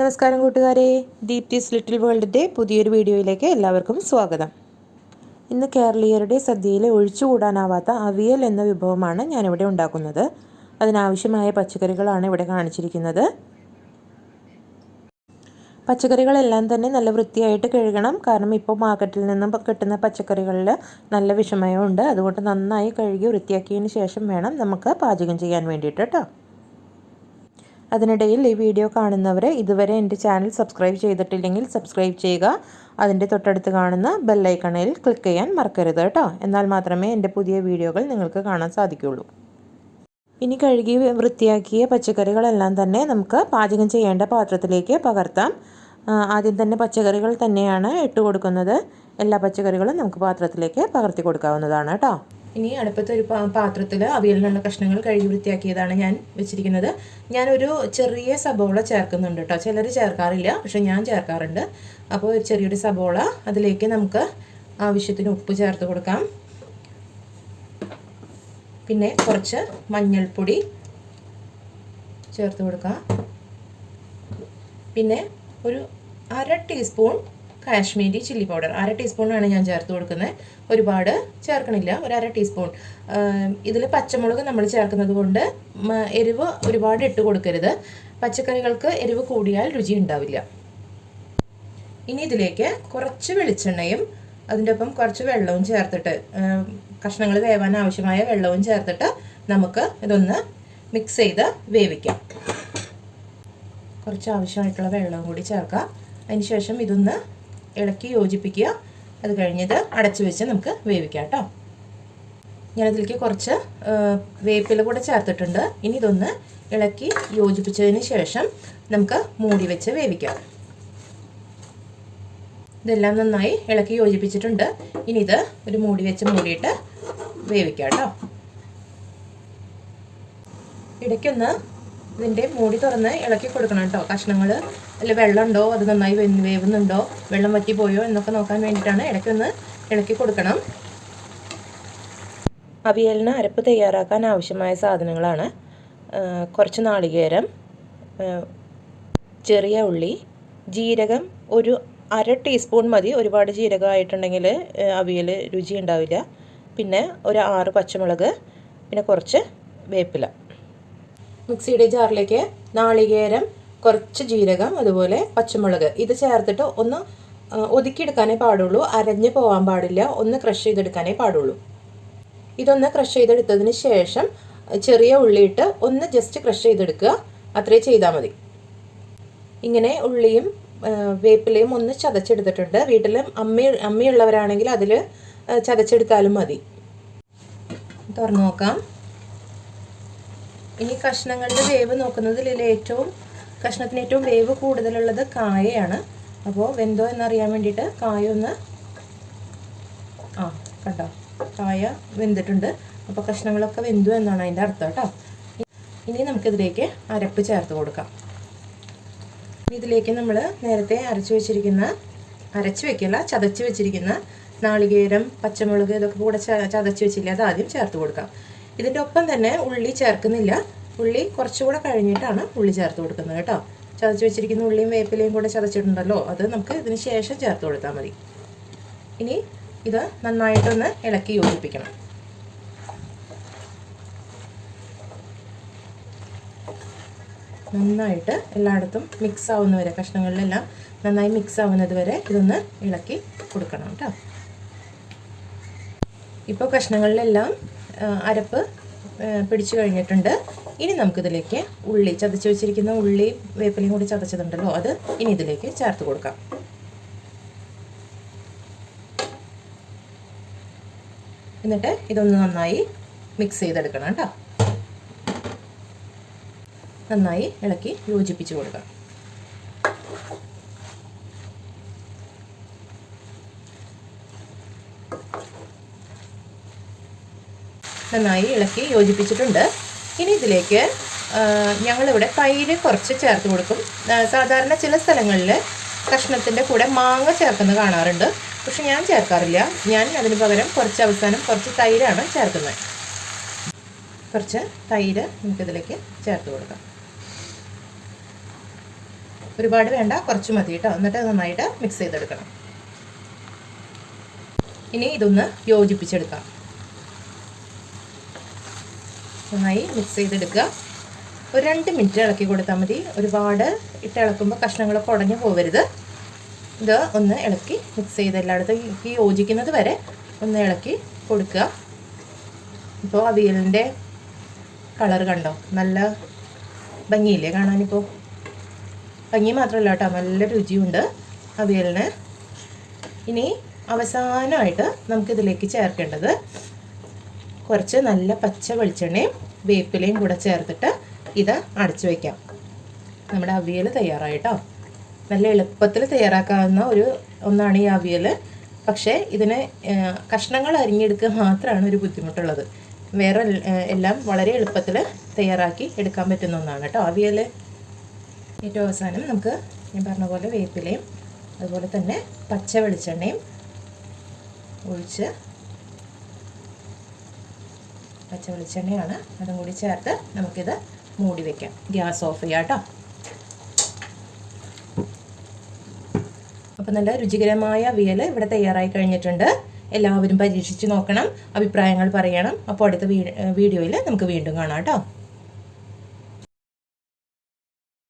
നമസ്കാരം കൂട്ടുകാരെ. ദീപ്തിസ് ലിറ്റിൽ വേൾഡിന്റെ പുതിയൊരു വീഡിയോയിലേക്ക് എല്ലാവർക്കും സ്വാഗതം. ഇന്ന് കേരളീയരുടെ സദ്യയിലെ ഒഴിച്ചുകൂടാനാവാത്ത അവിയൽ എന്ന വിഭവമാണ് ഞാനിവിടെ ഉണ്ടാക്കുന്നത്. അതിനാവശ്യമായ പച്ചക്കറികളാണ് ഇവിടെ കാണിച്ചിരിക്കുന്നത്. പച്ചക്കറികളെല്ലാം തന്നെ നല്ല വൃത്തിയായിട്ട് കഴുകണം. കാരണം ഇപ്പോൾ മാർക്കറ്റിൽ നിന്നും കിട്ടുന്ന പച്ചക്കറികളിൽ നല്ല വിഷമയമുണ്ട്. അതുകൊണ്ട് നന്നായി കഴുകി വൃത്തിയാക്കിയതിന് ശേഷം വേണം നമുക്ക് പാചകം ചെയ്യാൻ വേണ്ടിയിട്ട് കേട്ടോ. അതിനിടയിൽ ഈ വീഡിയോ കാണുന്നവർ ഇതുവരെ എന്റെ ചാനൽ സബ്സ്ക്രൈബ് ചെയ്തിട്ടില്ലെങ്കിൽ സബ്സ്ക്രൈബ് ചെയ്യുക. അതിന്റെ തൊട്ടടുത്ത് കാണുന്ന ബെല്ലൈക്കണിൽ ക്ലിക്ക് ചെയ്യാൻ മറക്കരുത് കേട്ടോ. എന്നാൽ മാത്രമേ എന്റെ പുതിയ വീഡിയോകൾ നിങ്ങൾക്ക് കാണാൻ സാധിക്കുകയുള്ളൂ. ഇനി കഴുകി വൃത്തിയാക്കിയ പച്ചക്കറികളെല്ലാം തന്നെ നമുക്ക് പാചകം ചെയ്യേണ്ട പാത്രത്തിലേക്ക് പകർത്താം. ആദ്യം തന്നെ പച്ചക്കറികൾ തന്നെയാണ് ഇട്ട് കൊടുക്കുന്നത്. എല്ലാ പച്ചക്കറികളും നമുക്ക് പാത്രത്തിലേക്ക് പകർത്തി കൊടുക്കാവുന്നതാണ് കേട്ടോ. ഇനി അടുപ്പത്തെ ഒരു പാത്രത്തിൽ അവിയലിനുള്ള കഷ്ണങ്ങൾ കഴുകി വൃത്തിയാക്കിയതാണ് ഞാൻ വെച്ചിരിക്കുന്നത്. ഞാനൊരു ചെറിയ സബോള ചേർക്കുന്നുണ്ട് കേട്ടോ ചിലർ ചേർക്കാറില്ല പക്ഷെ ഞാൻ ചേർക്കാറുണ്ട്. അപ്പോൾ ഒരു ചെറിയൊരു സബോള അതിലേക്ക് നമുക്ക് ആവശ്യത്തിന് ഉപ്പ് ചേർത്ത് കൊടുക്കാം. പിന്നെ കുറച്ച് മഞ്ഞൾപ്പൊടി ചേർത്ത് കൊടുക്കാം. പിന്നെ ഒരു അര ടീസ്പൂൺ കാശ്മീരി ചില്ലി പൗഡർ. അര ടീസ്പൂണാണ് ഞാൻ ചേർത്ത് കൊടുക്കുന്നത്. ഒരുപാട് ചേർക്കണില്ല. ഒരു അര ടീസ്പൂൺ. ഇതിൽ പച്ചമുളക് നമ്മൾ ചേർക്കുന്നത് കൊണ്ട് എരിവ് ഒരുപാട് ഇട്ട് കൊടുക്കരുത്. പച്ചക്കറികൾക്ക് എരിവ് കൂടിയാൽ രുചി ഉണ്ടാവില്ല. ഇനി ഇതിലേക്ക് കുറച്ച് വെളിച്ചെണ്ണയും അതിന്റെ ഒപ്പം കുറച്ച് വെള്ളവും ചേർത്തിട്ട് കഷ്ണങ്ങൾ വേവാൻ ആവശ്യമായ വെള്ളവും ചേർത്തിട്ട് നമുക്ക് ഇതൊന്ന് മിക്സ് ചെയ്ത് വേവിക്കാം. കുറച്ച് ആവശ്യമായിട്ടുള്ള വെള്ളവും കൂടി ചേർക്കാം. അതിന് ശേഷം ഇതൊന്ന് ഇളക്കി യോജിപ്പിക്കുക. അത് കഴിഞ്ഞത് അടച്ചു വെച്ച് നമുക്ക് വേവിക്കാം കേട്ടോ. ഞാനതിലേക്ക് കുറച്ച് വേപ്പില കൂടെ ചേർത്തിട്ടുണ്ട്. ഇനി ഇതൊന്ന് ഇളക്കി യോജിപ്പിച്ചതിന് ശേഷം നമുക്ക് മൂടി വെച്ച് വേവിക്കാം. ഇതെല്ലാം നന്നായി ഇളക്കി യോജിപ്പിച്ചിട്ടുണ്ട്. ഇനി ഇത് ഒരു മൂടി വെച്ച് മൂടിയിട്ട് വേവിക്കാം കേട്ടോ. ഇടയ്ക്കൊന്ന് ഇതിന്റെ മൂടി തുറന്ന് ഇളക്കി കൊടുക്കണം കേട്ടോ. കഷ്ണങ്ങൾ അല്ല വെള്ളമുണ്ടോ? അത് നന്നായി വേവുന്നുണ്ടോ? വെള്ളം വറ്റിപ്പോയോ പോയോ എന്നൊക്കെ നോക്കാൻ വേണ്ടിയിട്ടാണ് ഇടയ്ക്കൊന്ന് ഇളക്കി കൊടുക്കണം. അവിയലിന് അരപ്പ് തയ്യാറാക്കാൻ ആവശ്യമായ സാധനങ്ങളാണ്. കുറച്ച് നാളികേരം ചെറിയ ഉള്ളി ജീരകം ഒരു അര ടീസ്പൂൺ മതി. ഒരുപാട് ജീരകമായിട്ടുണ്ടെങ്കിൽ അവിയൽ രുചി ഉണ്ടാവില്ല. പിന്നെ ഒരു ആറ് പച്ചമുളക് പിന്നെ കുറച്ച് വേപ്പില. മിക്സിയുടെ ജാറിലേക്ക് നാളികേരം കുറച്ച് ജീരകം അതുപോലെ പച്ചമുളക്. ഇത് ചേർത്തിട്ട് ഒന്ന് ഒതുക്കിയെടുക്കാനേ പാടുള്ളൂ. അരഞ്ഞ് പോകാൻ പാടില്ല. ഒന്ന് ക്രഷ് ചെയ്തെടുക്കാനേ പാടുള്ളൂ. ഇതൊന്ന് ക്രഷ് ചെയ്തെടുത്തതിന് ശേഷം ചെറിയ ഉള്ളിയിട്ട് ഒന്ന് ജസ്റ്റ് ക്രഷ് ചെയ്തെടുക്കുക. അത്രേ ചെയ്താൽ മതി. ഇങ്ങനെ ഉള്ളിയും വേപ്പിലയും ഒന്ന് ചതച്ചെടുത്തിട്ടുണ്ട്. വീട്ടിൽ അമ്മ അമ്മയുള്ളവരാണെങ്കിൽ അതിൽ ചതച്ചെടുത്താലും മതി. തുറന്നു നോക്കാം. ഇനി കഷ്ണങ്ങളുടെ വേവ് നോക്കുന്നതിൽ ഏറ്റവും കഷ്ണത്തിന് ഏറ്റവും വേവ് കൂടുതലുള്ളത് കായയാണ്. അപ്പോൾ വെന്തോ എന്നറിയാൻ വേണ്ടിയിട്ട് കായ ഒന്ന് ആ കണ്ടോ? കായ വെന്തിട്ടുണ്ട്. അപ്പോൾ കഷ്ണങ്ങളൊക്കെ വെന്തു എന്നാണ് അതിന്റെ അർത്ഥം കേട്ടോ. ഇനി നമുക്കിതിലേക്ക് അരപ്പ് ചേർത്ത് കൊടുക്കാം. ഇതിലേക്ക് നമ്മൾ നേരത്തെ അരച്ചു വെച്ചിരിക്കുന്ന അരച്ച് വെക്കില്ല ചതച്ച് വെച്ചിരിക്കുന്ന നാളികേരം പച്ചമുളക് ഇതൊക്കെ കൂടെ ചതച്ച് വെച്ചില്ല അത് ആദ്യം ചേർത്ത് കൊടുക്കാം. ഇതിന്റെ ഒപ്പം തന്നെ ഉള്ളി ചേർക്കുന്നില്ല. ഉള്ളി കുറച്ചുകൂടെ കഴിഞ്ഞിട്ടാണ് ഉള്ളി ചേർത്ത് കൊടുക്കുന്നത് കേട്ടോ. ചതച്ച് വെച്ചിരിക്കുന്ന ഉള്ളിയും വേപ്പിലയും കൂടെ ചതച്ചിട്ടുണ്ടല്ലോ. അത് നമുക്ക് ഇതിന് ശേഷം ചേർത്ത് കൊടുത്താൽ മതി. ഇനി ഇത് നന്നായിട്ടൊന്ന് ഇളക്കി യോജിപ്പിക്കണം. നന്നായിട്ട് എല്ലായിടത്തും മിക്സ് ആവുന്നവരെ കഷ്ണങ്ങളിലെല്ലാം നന്നായി മിക്സ് ആവുന്നത് വരെ ഇതൊന്ന് ഇളക്കി കൊടുക്കണം കേട്ടോ. ഇപ്പോൾ കഷ്ണങ്ങളിലെല്ലാം അരപ്പ് പിടിച്ചു കഴിഞ്ഞിട്ടുണ്ട്. ഇനി നമുക്കിതിലേക്ക് ഉള്ളി ചതച്ച് വെച്ചിരിക്കുന്ന ഉള്ളി വേപ്പിലയും കൂടി ചതച്ചതുണ്ടല്ലോ അത് ഇനി ഇതിലേക്ക് ചേർത്ത് കൊടുക്കാം. എന്നിട്ട് ഇതൊന്ന് നന്നായി മിക്സ് ചെയ്തെടുക്കണം കേട്ടോ. നന്നായി ഇളക്കി യോജിപ്പിച്ച് കൊടുക്കാം. നന്നായി ഇളക്കി യോജിപ്പിച്ചിട്ടുണ്ട്. ഇനി ഇതിലേക്ക് ഞങ്ങളിവിടെ തൈര് കുറച്ച് ചേർത്ത് കൊടുക്കും. സാധാരണ ചില സ്ഥലങ്ങളിൽ കഷ്ണത്തിന്റെ കൂടെ മാങ്ങ ചേർക്കുന്നത് കാണാറുണ്ട്. പക്ഷെ ഞാൻ ചേർക്കാറില്ല. ഞാൻ അതിന് പകരം കുറച്ച് അവസാനം കുറച്ച് തൈരാണ് ചേർക്കുന്നത്. കുറച്ച് തൈര് നമുക്കിതിലേക്ക് ചേർത്ത് കൊടുക്കാം. ഒരുപാട് വേണ്ട കുറച്ച് മതി കേട്ടോ. എന്നിട്ട് നന്നായിട്ട് മിക്സ് ചെയ്തെടുക്കണം. ഇനി ഇതൊന്ന് യോജിപ്പിച്ചെടുക്കാം. നന്നായി മിക്സ് ചെയ്തെടുക്കുക. ഒരു രണ്ട് മിനിറ്റ് ഇളക്കി കൊടുത്താൽ മതി. ഒരുപാട് ഇട്ട് ഇളക്കുമ്പോൾ കഷ്ണങ്ങളൊക്കെ ഉടഞ്ഞു പോകരുത് ഇത് ഒന്ന് ഇളക്കി മിക്സ് ചെയ്ത് എല്ലായിടത്തും യോജിക്കുന്നത് വരെ ഒന്ന് ഇളക്കി കൊടുക്കുക. ഇപ്പോൾ അവിയലിന്റെ കളർ കണ്ടോ? നല്ല ഭംഗിയില്ലേ കാണാനിപ്പോൾ ഭംഗി മാത്രമല്ല കേട്ടോ നല്ല രുചിയുണ്ട് അവിയലിന് ഇനി അവസാനമായിട്ട് നമുക്കിതിലേക്ക് ചേർക്കേണ്ടത് കുറച്ച് നല്ല പച്ച വെളിച്ചെണ്ണയും വേപ്പിലയും കൂടെ ചേർത്തിട്ട് ഇത് അടച്ചു വയ്ക്കാം നമ്മുടെ അവിയൽ തയ്യാറായിട്ടോ? നല്ല എളുപ്പത്തിൽ തയ്യാറാക്കാവുന്ന ഒരു ഒന്നാണ് ഈ അവിയൽ. പക്ഷേ ഇതിന് കഷ്ണങ്ങൾ അരിഞ്ഞെടുക്കുക മാത്രമാണ് ഒരു ബുദ്ധിമുട്ടുള്ളത്. വേറെ എല്ലാം വളരെ എളുപ്പത്തിൽ തയ്യാറാക്കി എടുക്കാൻ പറ്റുന്ന ഒന്നാണ് കേട്ടോ അവിയൽ. ഏറ്റവും അവസാനം നമുക്ക് ഞാൻ പറഞ്ഞ പോലെ വേപ്പിലയും അതുപോലെ തന്നെ പച്ച വെളിച്ചെണ്ണയും ഒഴിച്ച് പച്ച വെളിച്ചെണ്ണയാണ്. അതും കൂടി ചേർത്ത് നമുക്കിത് മൂടി വെക്കാം. ഗ്യാസ് ഓഫ് ചെയ്യാം കേട്ടോ. അപ്പോൾ നല്ല രുചികരമായ വിയൽ ഇവിടെ തയ്യാറായി കഴിഞ്ഞിട്ടുണ്ട്. എല്ലാവരും പരീക്ഷിച്ച് നോക്കണം അഭിപ്രായങ്ങൾ പറയണം. അപ്പോൾ അടുത്ത വീഡിയോയിൽ നമുക്ക് വീണ്ടും കാണാം കേട്ടോ.